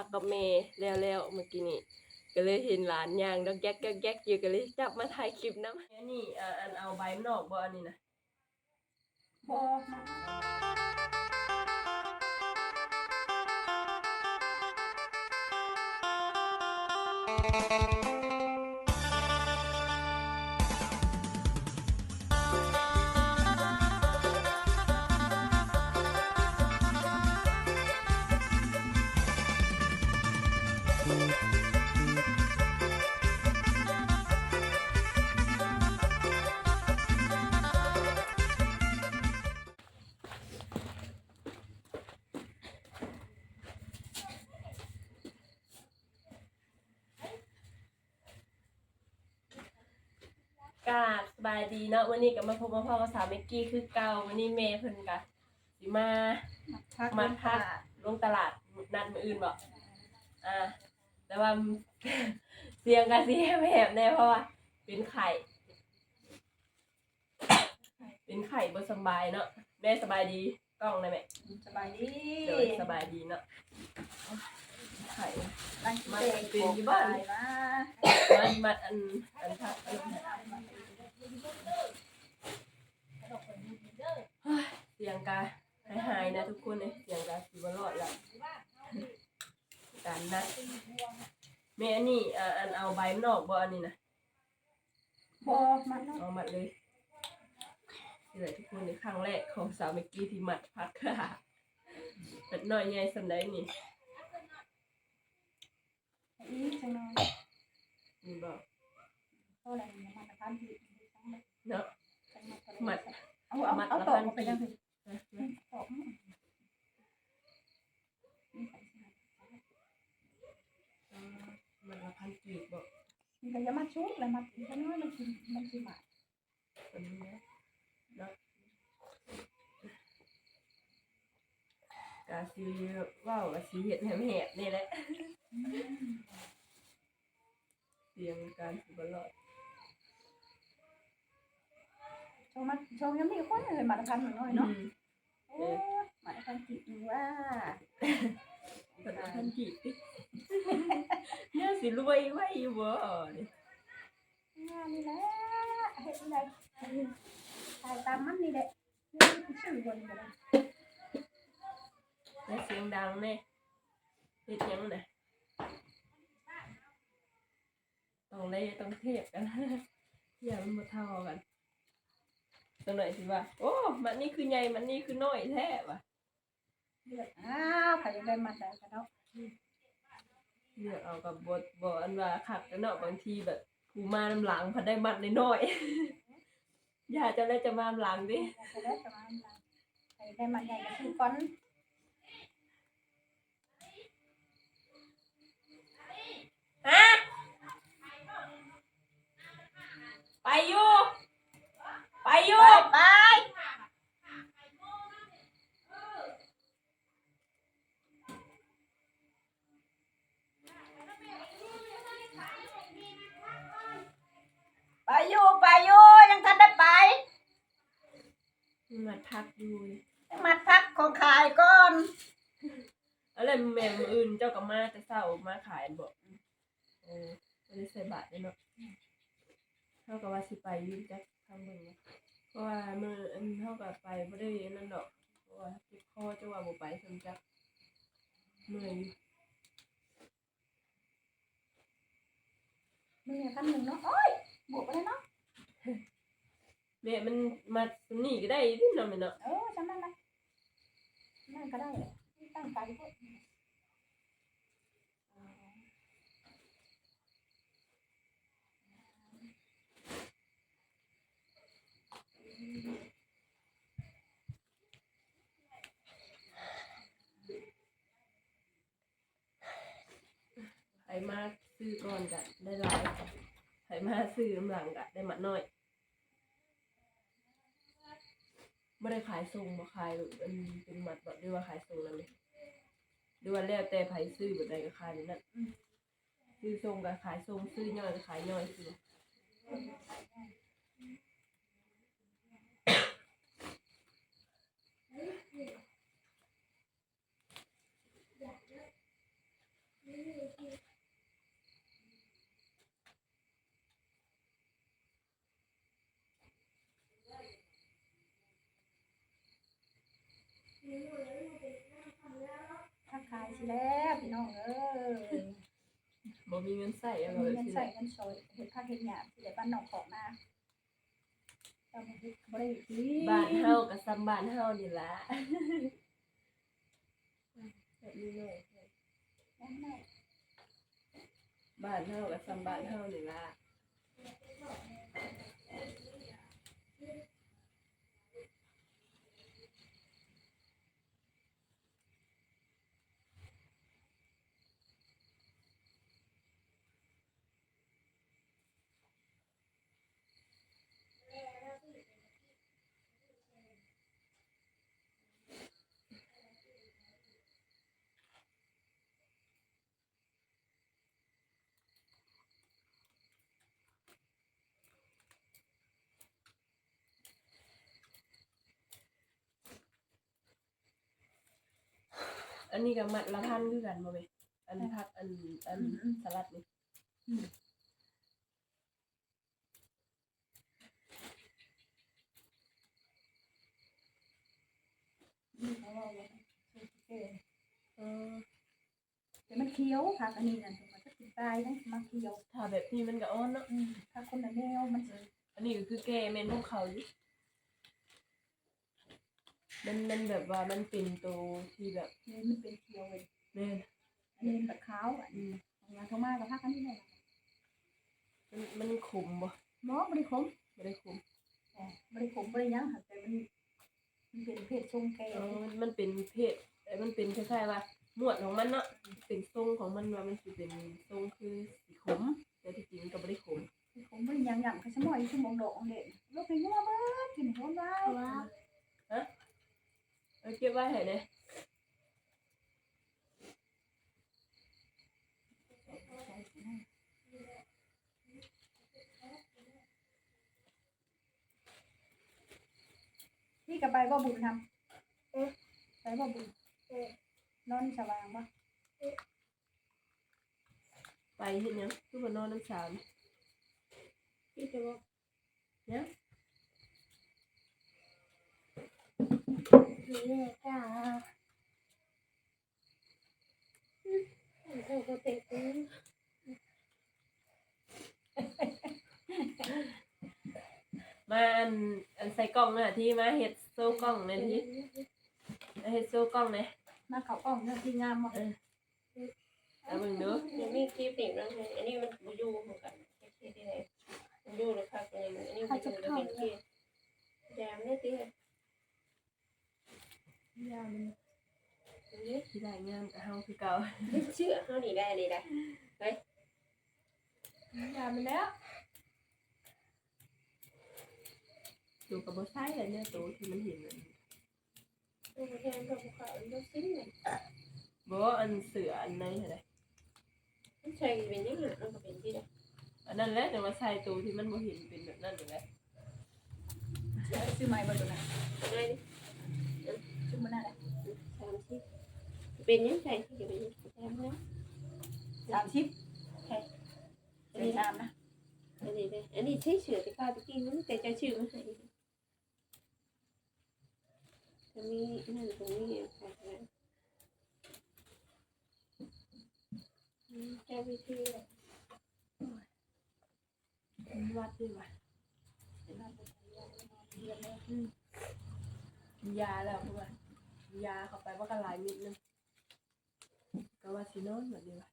ักกับเมย์แล้วแล้วเมื่อกี้นี่ก็เลยเห็นหลานย่างดอกแก๊กแก๊กแก๊กอยู่ก็เลยจับมาถ่ายคลิปนะอันนี้อันเอาใบมันออกบ่อันนี้นะบ่ กราบสบายดีเนาะวันนี้ก็มาพบมาพ่อกับสาวเมกกี้คือเก่าวันนี้เมย์เพิ่นกะสิมาพักมาพักลงตลาดนัดมื้ออื่นบ่อ่าแต่ว่าเสียงก็สิแหบๆแน่เพราะว่าเป็นไข่ เป็นไข่บ่สบายเนาะแม่สบายดีกล้องได้ไหมสบายดีเดี๋ยวสบายดีเนาะไข่ตั้งมาเตะเป็นอยู่บ้านมามัดมัดอันอันทักอันเฮ้ยเสียงกาหายหายๆนะทุกคนเลยเสียงกาสิบรอดละการนะแม่อันนี้อ่าอันเอาใบมันออกบ่อันนี้นะบ่มาเนาะเอามัดเลยนี่แหละทุกคนในครั้งแรกของสาวเมกกี้ที่มัดพักค่ะมัดน้อยใหญ่สันได้นี่อีกจังหน่อยนี่บอกเท่าไหร่เนี่ยมาตรฐานที่เนาะจังหมัดเอาเอาเอาตอกไปยังไงนะตอก มันละพันกีบบอกมันก็จะมาชุบแล้วมาจังน้อยมันกินมันสิมาอันนี้นะเนากาซีว่าวกาซีเห็ดแหมๆนี่แหละเสียงการสุบลอดชงมาชงยังมีคนเลยมาตรฐานน้อยเนาะ อืมโอ้มาตรฐานกินว่าเป็นพันกีบดิเนี่ยสิรวยไว้อยู่บ่นี่งานนี่แหละเฮ็ดอะไรถ่ายตามมันนี่แหละชื่อบนก็ได้แล้วเสียงดังแน่เฮ็ดหยังน่ะต้องได้ต้องเทียบกันเทียบมันบ่เท่ากัน ตัวหน่อยสิว่า โอ้ มันนี่คือใหญ่มันนี่คือน้อยแท้ว่ะเลือกอ้าวใครจะได้มาได้กันเนาะเลือกเอากับบทบอันว่าขัดกันเนาะบางทีแบบผู้มาน้ำหลังพันได้มัดน้อยๆ อย่าจะได้จะมาน้ำหลังดิจะได้จะมาใครได้มาใหญ่ก็คือก้อนฮะไปอยู่ ไปอยู่ไปไปอยู่ไปอยู่ยังทันได้ไปมาทักอยู่นี่มาพักของขายก่อนอะไรแม่มืออื่นเจ้าก็มาแต่เศร้ามาขายบอกเออไม่ได้ใส่บาทเลยเนาะเท่ากับว่าสิไปอยืนจัก ทางเบิ่งเนาะเพราะว่ามืออันเท่ากับไปไม่ได้อันนั่นดอกเพราะว่าเจ็บคอจะว่าบ่ไปสมจักเมื่อยอยู่มีคันหนึ่งเนาะโอ้ยบวกไปเลยเนาะแม่มันมาตรงนี้ก็ได้ที่เนาะแม่เนาะ เออจำได้ไหมนั่นก็ได้ตั้งใจก็ไมาซื้อก่อนกะได้หลายไผมาซื้อลำหลังกะได้มัดน้อยไม่ได้ขายส่งมาขายแบบอันเป็นมัดแบบด้วยว่าขายส่งนั่นเลยด้วยว่าแล้วแต่ไผซื้อแบบใดก็ขายแบบนั้นซื้อส่งก็ขายส่งซื้อย่อยก็ขายย่อยซื้อกทาย สิแล้วพี่น้องเอ้ยบ่มีเงินใส่เอามีเลยเงินสิใส่เงินสอยเห็ดผักเห็ดหยาบสิได้บ้านนอกของนาเจ้าบ่เฮ็ดบ่ได้สิบ้านเฮากับซ้ำบ้านเฮานี่ล่ะแบบนี้เลยยังไม่บ้านเฮากับซ้ำบ้านเฮานี่ล่ะ อันนี้ก็มัดละพันคือกันบ่แม่อันผักอันอันสลัดนี่นี่เขาว่าว่าเออเออแต่มันเคี้ยวผักอันนี้นั่นถึงมันจะกินตายนะมันเคี้ยวถ้าแบบนี้มันก็อ่อนเนาะอืมถ้าคนละแนวมันสิอันนี้ก็คือแกแม่นของเขาอยู่ มันมันแบบว่ามันเป็นตัวที่แบบเนี่มันเป็นเคียวเลยแม่นอันนี้มันแบบขาวอะอืมงานโทรมากับผักอันนี้แหละมันมันขมบ่หมอบ่ได้ขมบ่ได้ขมอ๋อบ่ได้ขมบ่ได้ยังค่ะแต่มันมันเป็นเพศทรงแก่เออมันมันเป็นเพศเอ้ยมันเป็นคล้ายๆว่าหมวดของมันเนาะเป็นทรงของมันว่ามันสิเป็นทรงคือสีขม แต่ที่จริงก็บ่ได้ขมผมบ่ได้หยังหยังคือสมอยชั่วโมงดอกของเด็กลูกไปงัวเบิดกินหัวไว้ เออเก็บไว้ให้เด้พี่กับไปบ่บุญทำเอ๊ะไปบ่บุญเอ๊ะนอนสว่างบ่ไปเฮ็ดหยังคือบ่นอนน้ำสามพี่จะบ่เนี่ยนี่แหละจ้าเออก็เตะกู มาอันอันใส่กล่องน่ะที่มาเฮ็ดโซ่กล่องนั่นที่มาเฮ็ดโซ่กล่องเลยมาเขาอ้อมเนาะที่งามบ่เอาเบิ่งเด้อยังมีคลิปอีกแล้วไงอันนี้มันบูยูเหมือนกันคลิปที่ไหนบูยูหรือพักอะไรอันนี้บูยูจะเป็นที่แดมเนี่ยตี ยามมันนี่ที่ได้งามกับเฮาคือเก่าเชื่อเขาหนีได้เลยได้ยามมันแล้วดูกับบ่ใช่เลยเนี่ยตัวที่มันเห็นนั่นตัวแทนกับเขาเราซิ้นเลยบ่อันเสืออันไหนอะไรมันใช่เป็นยังไงมันก็เป็นที่ได้อันนั้นแหละแต่ว่าใส่ตัวที่มันบ่เห็นเป็นแบบนั้นอยู่แหละซื้อใหม่บ่ตัวนั้นอะไร ซื้อมานั่นแหละ สามที่ เป็นยังไงที่จะเป็นแดมแล้ว30จะได้งามนะอันนี้เลยอันนี้ใช้เสือที่ข้าวตะกี้มันแต่จะชื่อมันให้จะมีนั่นตรงนี้ใครนะแค่วิธีมันวัดด้วยว่ะกินยาแล้วเพราะว่ากิน ยาเข้าไปว่ากันหลายนิดนึงก็ว่าสินอนแบบนี้ว่ะ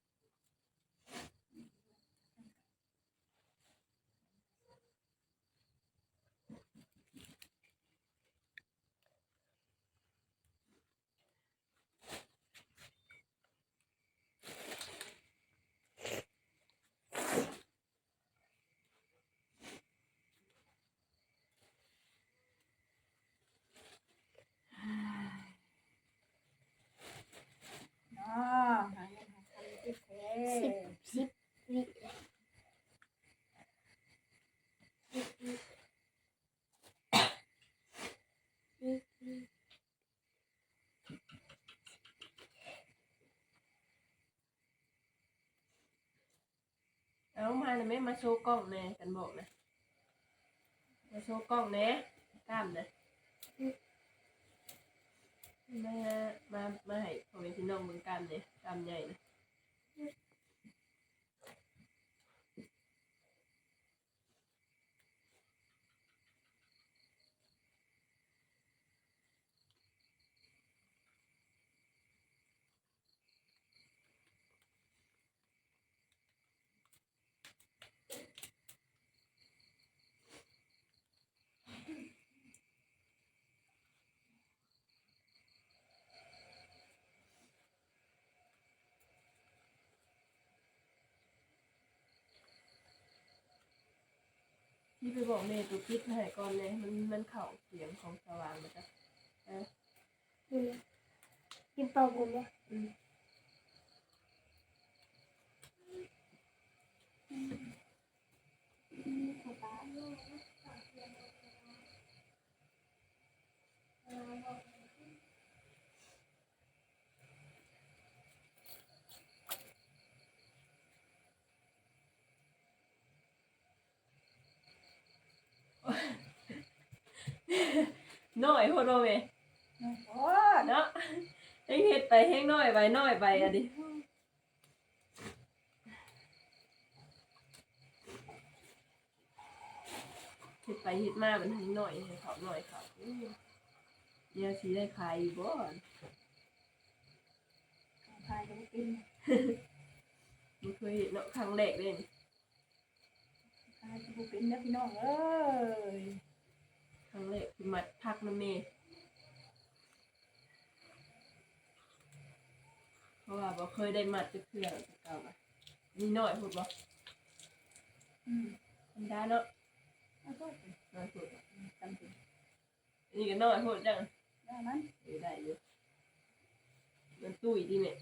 เอามาเลยไหมมาโชว์กล้องแน่กันบอกนะมาโชว์กล้องแน่กล้ามนะมามามาให้ผมเป็นพี่น้องเมืองกล้ามเนี่ยกล้ามใหญ่นะ ที่ไปบอกเมย์ตัวพิษให้ก่อนเลยมันมันเข่าเสียงของสว่างนะจ๊ะดูเลยกินเปล่าผมเลย อืม น้อยโพดโเมโอ้เนาะเฮงเฮ็ดไปเฮงน้อยไปน้อยไปอะดิเฮ็ดไปเฮ็ดมามันเฮงน้อยให้เขาน้อยเขาอื้อเนี่ยสิได้ขายอยู่บ่ใครจะกินมันเคยเห็นเนาะครั้งแรกเลยนี่ใครจะกินนะพี่น้องเอ้ยค รั้งแรกที่มัดพักน้ำเมเพราะว่าบ่เคยได้มัดจะเพื่อจะเก่าอะมีน้อยพูดบ่อืมธรรมดาเนาะเอาก็น้อยพูดอะจำเป็นอันนี่ก็น้อยพูดจังได้มันเออได้อยู่มันตุ้ยดีเนี่ย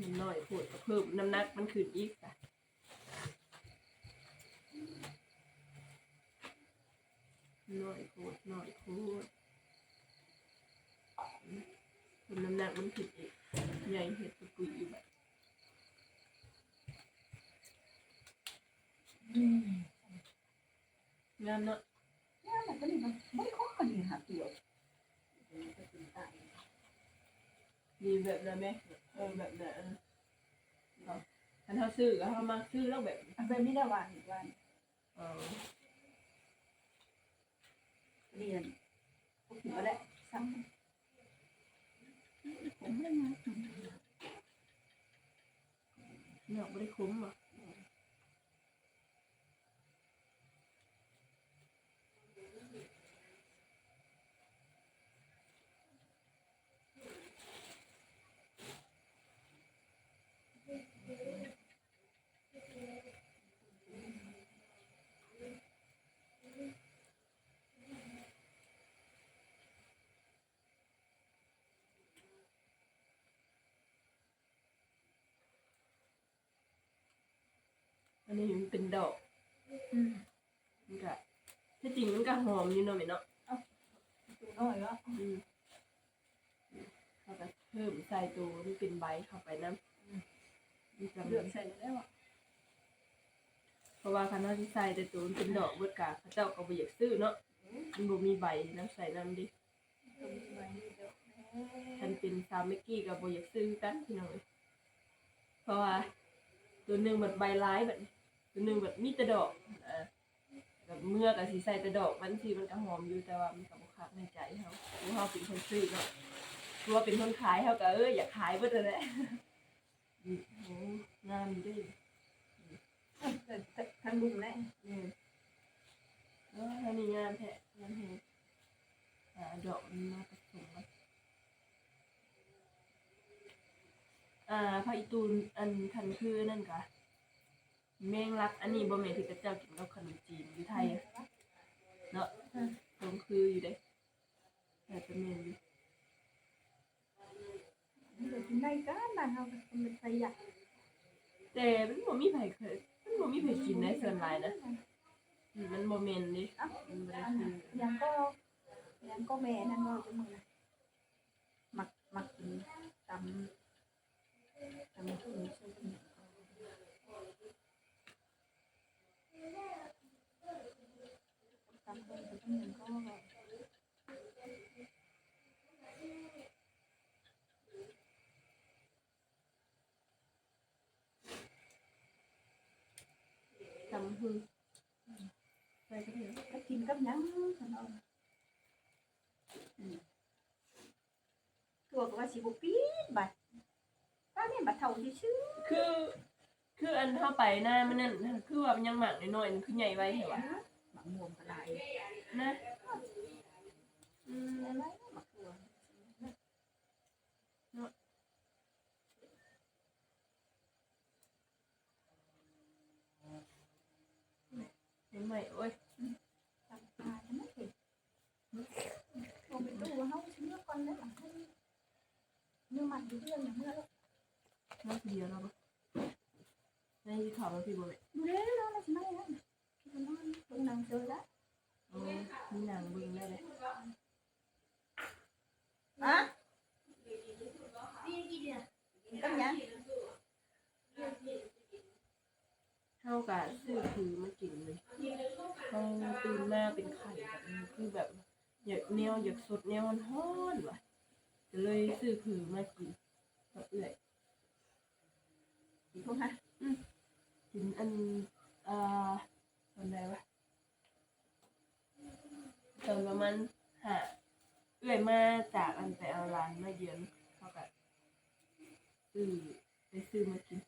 มันน้อยพูดก็เพิ่มน้ำหนักมันขึ้นอีกค่ะ น้อยพูดน้อยพูดเพิ่มน้ำหนักมันขึ้นอีกใหญ่เห็ดตะกุยอยู่แบบอืมงามเนาะเนี่ยมันก็นี่มันไม่ค่อยคนดีหาเกี่ยวมันก็กินตายมีแบบนั้นไหมเออแบบนั้นเออเอาถ้าเขาซื้อก็เขามาซื้อแล้วแบบอันเป็นไม่ได้วานอีกวันเออ เรียนพวกหัวแหละซ้ำผมไม่ได้มา เนาะไม่ได้คุ้ม อะอันนี้มันเป็นดอกอืมมันก็ที่จริงมันก็หอมอยู่เนาะแม่เนาะตัวน้อยวะอืมเขาก็เพิ่มใส่ตัวที่เป็นใบเข้าไปน้ำมันจะเลือกใส่แล้วอะเพราะว่าคันเราที่ใส่แต่ตัวมันเป็นดอกเบิดกาเขาเจ้าก็บ่อยากซื้อเนาะมันบ่มีใบน้ำใส่น้ำดิตัวนี้ไว้นี่เดี๋ยวคันเป็นซาวเมกกี้ก็บ่อยากซื้อกันพี่น้องเอ้ยเพราะว่าตัวหนึงแบบใบร้ายแบบนี้ ตัวหนึงแบบมีแต่ดอกอ่าแบบเมื่อก็สิใส่แต่ดอกมันสิมันก็หอมอยู่แต่ว่ามันก็บ่คักในใจเฮาเพราะเฮาเป็นคนซื้อเนาะเพราะว่าเป็นคนขายเฮาก็เอออยากขายเบิดนั่นแหละอืมโอ้งามอยู่เด้ทางลุงแหละอืมเอออันนี้งามแท้งามแท้อ่าดอกมันมาผสมกันอ่าพระอีตูนอันคันคือนั่นกะ แมงลัก อันนี้บ่แม่นที่กระเจ้ากินกับขนมจีนอยู่ไทยอะเนาะตรงคืออยู่เด้แต่จะแม่นอยู่เดี๋ยวกินได้กันบ้านเราเป็นประหยัดแต่มันบ่มีไผเคยมันบ่มีไผกินได้ส่วนหลายนะอืมมันบ่แม่นเดิมันบ่ได้คือยังก็ยังก็แม่นั่นว่าจะมึงนะมักมักกินตำตำทุ่งซื้อกิน tầm hư về cái gì, cách kim cấp nhắn thành ông thuộc là chỉ một biết bạch ta nên bà thầu đi chứ? คือคืออันเข้าไปหน้ามันนั่นคือว่ามันยังหมักน้อยๆมันคือใหญ่ไว้เหรอวะหมักม่วงกระไรนะอืมอะไรหมักม่วงเห็นไหมโอ้ยตำปลาจะไม่เห็นโอ้ไปตู้ว่าเฮาเมื่อก่อนได้หลังเมื่อมันอยู่เรื่องอย่างเมื่อแล้วน่าเดียวแล้วปะ ในที่ข่าวมันพี่บอกเลยดูเด้อแล้วสิไม่แล้วคิดว่านอนตรงนั้นเจอแล้วโอ้มีหนังเบึงได้เลยฮะก็ยังเท่ากับซื้อคือมากินเลยเขาตื่นมาเป็นไข่แบบนี้คือแบบอยากแนวอยากสดแนวมันฮ้อนว่ะก็เลยซื้อคือมากินแบบเอื่อยอีกพวกฮะ มันเอ่อตอนไหนวะตอนประมาณหาเอื่อยมาจากอันไปเอาร้านมาเยือนเขากับซื้อไปซื้อมากิน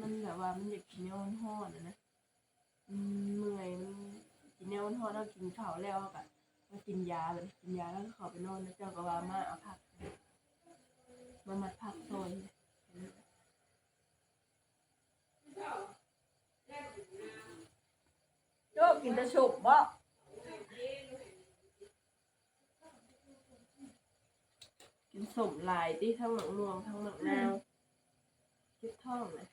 มันแบบว่ามันอยากกินแนวมันฮ้อนๆอะนะเมื่อยมันกินแนวมันฮ้อนแล้วกินข้าวแล้วกับมากินยาเลยกินยาแล้วก็ข้าไปนอนแล้วเจ้าก็ว่ามาเอาผักมามัดผักโซน โยกกินแต่ฉุบบ่กินสมลายที่ทั้งหมักม่วงทั้งหมักนาวเจ็บท้องเลย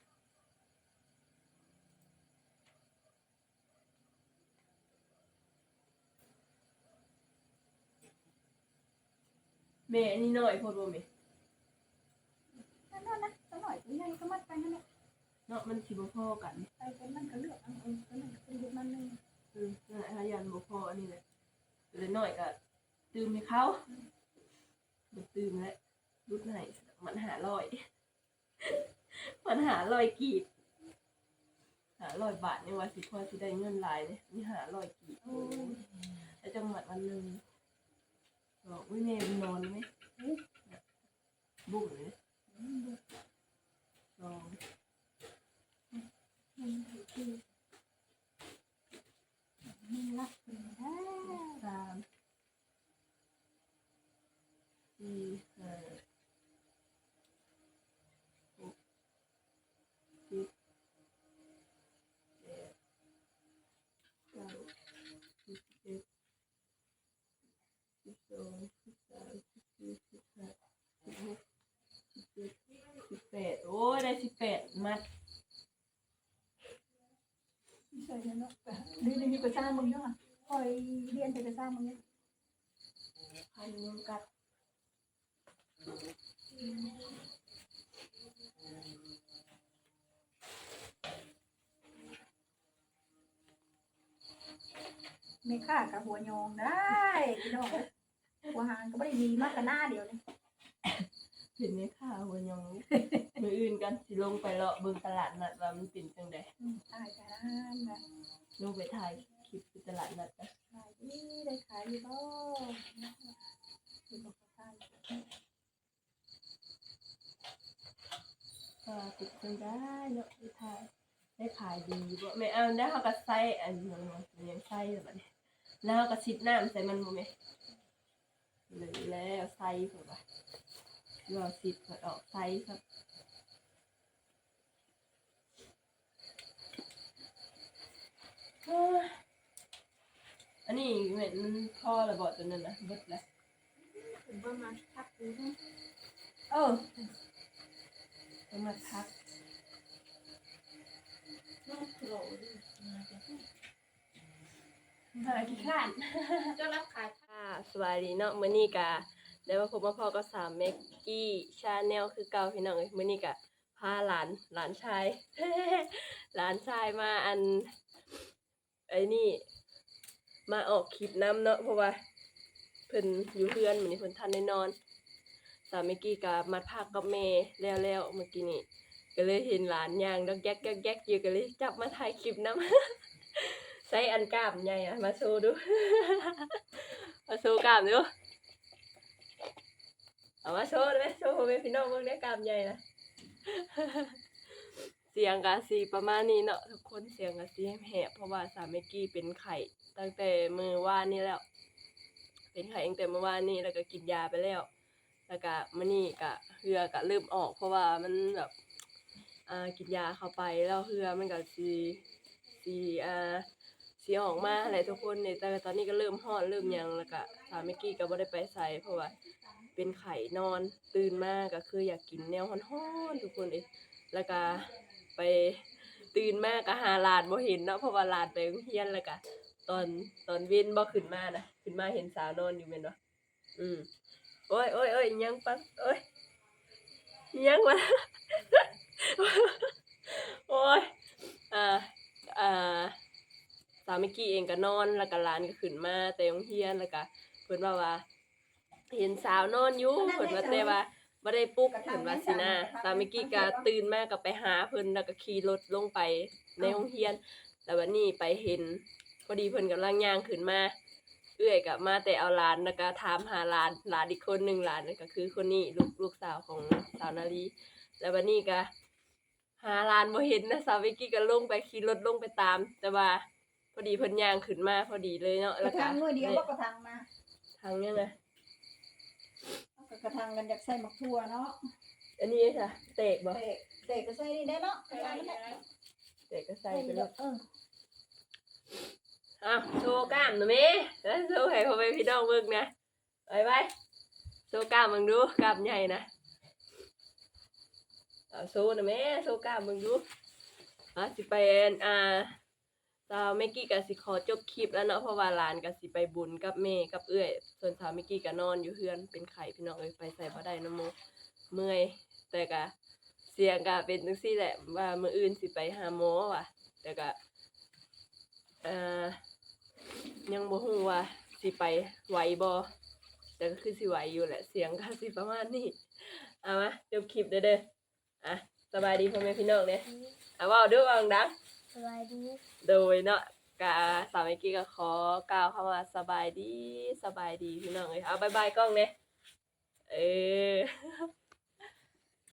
แม่นี่หน่อยโพดบ่แม่นั่นนะสักหน่อยตัวใหญ่ก็มัดไปนั่นแหละ เนาะมันสิบ่พอกันไปเป็นมันก็เลือกเอาเออตัวนั้นก็เป็นยุคนั้นนึงเออนั่นแหละอายันบ่พออันนี้แหละเหลยหน่อยก็ตื่มให้เขาบ่ตื่มแล้วรุดไหนมันหาลอยมันหาลอยกีบหาลอยบาทนี่ว่าสิพอสิได้เงินหลายเลยนี่หาลอยกีบโอ้ยแล้วจังหวัดวันหนึ่งบอกวิเมย์นอนไหมบุ้งเลยลอง มันคือมันรักเป็นได้ สามสี่ห้าหกสิบเจ็ดเก้าสิบเอ็ดสิบสองสิบสามสิบสี่สิบห้าสิบหกสิบเจ็ดสิบแปดโอ้ยได้สิบแปดมัด ใช่เนาะดีดีก็สร้าง มึงเนาะคอยเรียนแต่ก็สร้างมึงเนี่ยพันเงินกัดไม่ค่ากับหัวยองได้พี่น้องหัวหางก็ไม่ได้มีมากกันหน้าเดียวเลยเห็นไหมค่ะหัวยอง มืออื่นกันสิลงไปเลาะเบิ่งตลาดนัดว่ามันเป็นจังไดตายแต่ร้านแบบลงไปถ่าย คลิปที่ตลาดนัดกันขายดีได้ขายดีบ่ดีบ่ขายก็ติดจังได้เนาะไปถ่ายได้ขายดีบ่แม่เอาได้เฮาก็ใส่อันนั้นมันยังใส่แบบนี้แล้วเฮาก็ชิดน้ำใส่มันบ่แม่เลยแล้วใส่เพิ่นว่ารอสิบเพิ่นออกใส่ครับเอ้ยอันนี้เหมือนมันพ่อระเบิดตัวนั้นนะเบิดแล้วถึงประมาณพักดูนะเออต้องมาพักน่าโกรธมากี่ขั้นจะรับขายค่ะสวัสดีเนาะมื้อนี้กะได้มาพบมาพอกับสามเมกกี้ชาแนลคือเก่าพี่น้องเอ้ยมื้อนี้กะพาหลานหลานชายหลานชายมาอันไอ้นี่ มาออกคลิปน้ำเนาะเพราะว่าเพิ่นอยู่เพื่อนเหมือนเพิ่นทันได้นอนสามีกี้ก็มาพักกับแม่แล้วแล้วเมื่อกี้นี่ก็เลยเห็นหลานย่างดอกแยกแยกแยกอยู่ก็เลยจับมาถ่ายคลิปน้ำใส่อันกล้ามใหญ่อะมาโชว์ดูมาโชว์กล้ามดูเอามาโชว์เลยโชว์ให้พี่น้องเบิ่งได้กล้ามใหญ่นะเสียงกะสีประมาณนี้เนาะทุกคนเสียงกะสีแหบเพราะว่าสามีกี้เป็นไข่ ตั้งแต่มือว่านนี่แล้ว เป็นไข่ตั้งแต่มือว่านนี้แล้วก็กินยาไปแล้ว แล้วก็มื้อนี้ก็เหือก็เริ่มออก เพราะว่ามันแบบอ่ากินยาเข้าไปแล้วเหือมันก็สิสิอ่าสิออกมาแหละทุกคนเนี่ยแต่ตอนนี้ก็เริ่มฮ้อนเริ่มยังแล้วก็สามีกี้ก็บ่ได้ไปใส่เพราะว่าเป็นไข้นอนตื่นมากก็คืออยากกินแนวฮ้อนๆทุกคนเอยแล้วก็ไปตื่นมาก็หาหลานบ่เห็นเนาะเพราะว่าหลานไปโรงเรียนแล้วก็ ตอนตอนเว้นบ่ขึ้นมานะขึ้นมาเห็นสาวนอนอยู่แม่นบ่อืมโอ้ยโอ้ยโอ้ยยังปังโอ้ยยังวะโอ้ยอ่าอ่าสามีกี้เองก็นอนแล้วก็หลานก็ขึ้นมาแต่โรงเรียนแล้วก็เพิ่นว่าว่า เห็นสาวนอนอยู่เพิ่นว่าแต่ว่าบ่ได้ปลุ๊กเพิ่นว่าสินะสามีกี้ก็ตื่นมาก็ไปหาเพิ่นแล้วก็ขี่รถลงไปในโรงเรียน แล้ววันนี้ไปเห็น อดีเพิ่นกำลังย่างขึ้นมา เอื้อยกับมาแต่เอาหลานแล้วก็ถามหาหลานหลานอีกคนหนึ่งหลานนั่นก็คือคนนี้ลูกลูกสาวของสาวนาลีแล้ววันนี้ก็หาหลานบ่เห็นนะสาววิกกี้ก็ลงไปขี่รถลงไปตาม แต่ว่าพอดีเพิ่นย่างขึ้นมาพอดีเลยเนาะกแล้ระวก็ทางมือเดียวก็กระทางมาทางเนี้ยนะเอาก็กระทางกันจากใส่หมักทั่วเนาะอันนี้ค่ะเตกบ่เตะเตะก็ใส่นี่ได้เนาะใช่ใช่เตกก็ใส่ใส่ไปไปแล้แล้ววเออ อ้าวโชว์กล้ามหน่อยม่แล้วโชว์ให้พ่อแม่พี่น้องเบิ่งนะไปไปโชว์กล้ามมึงดูกล้ามใหญ่นะเอาโชว์หน่อยแม่โชว์กล้ามมึงดูอะสิไปอันอ่าสาวเมกกี้ก็สิขอจบคลิปแล้วเนาะเพราะว่าหลานก็สิไปบุญกับแม่กับเอื้อย ส่วนสาวเมกกี้ก็นอนอยู่เฮือนเป็นไข้พี่น้องเอ้ยไปใส่บ่ได้น้ำมูเมื่อยแต่ก็เสียงก็เป็นจังซี่แหละว่ามื้ออื่นสิไปหาหมอว่ะแต่ก็เอ่อ ยังบ่ฮู้ว่าสิไปไหวบ่แต่ก็คือสิไหวอยู่แหละ เสียงก็สิประมาณนี้เอามาจบคลิปเด้อเด้ออะสบายดีพ่อแม่พี่น้องเด้ออะเว้าเด้อว่าดังๆสบายดีโดยเนาะกาสาวเมอกี้ก็ขอกล่าวคำว่าสบายดีสบายดีพี่น้องเอ้ยเอาบายบายกล้องเนี่ยเออ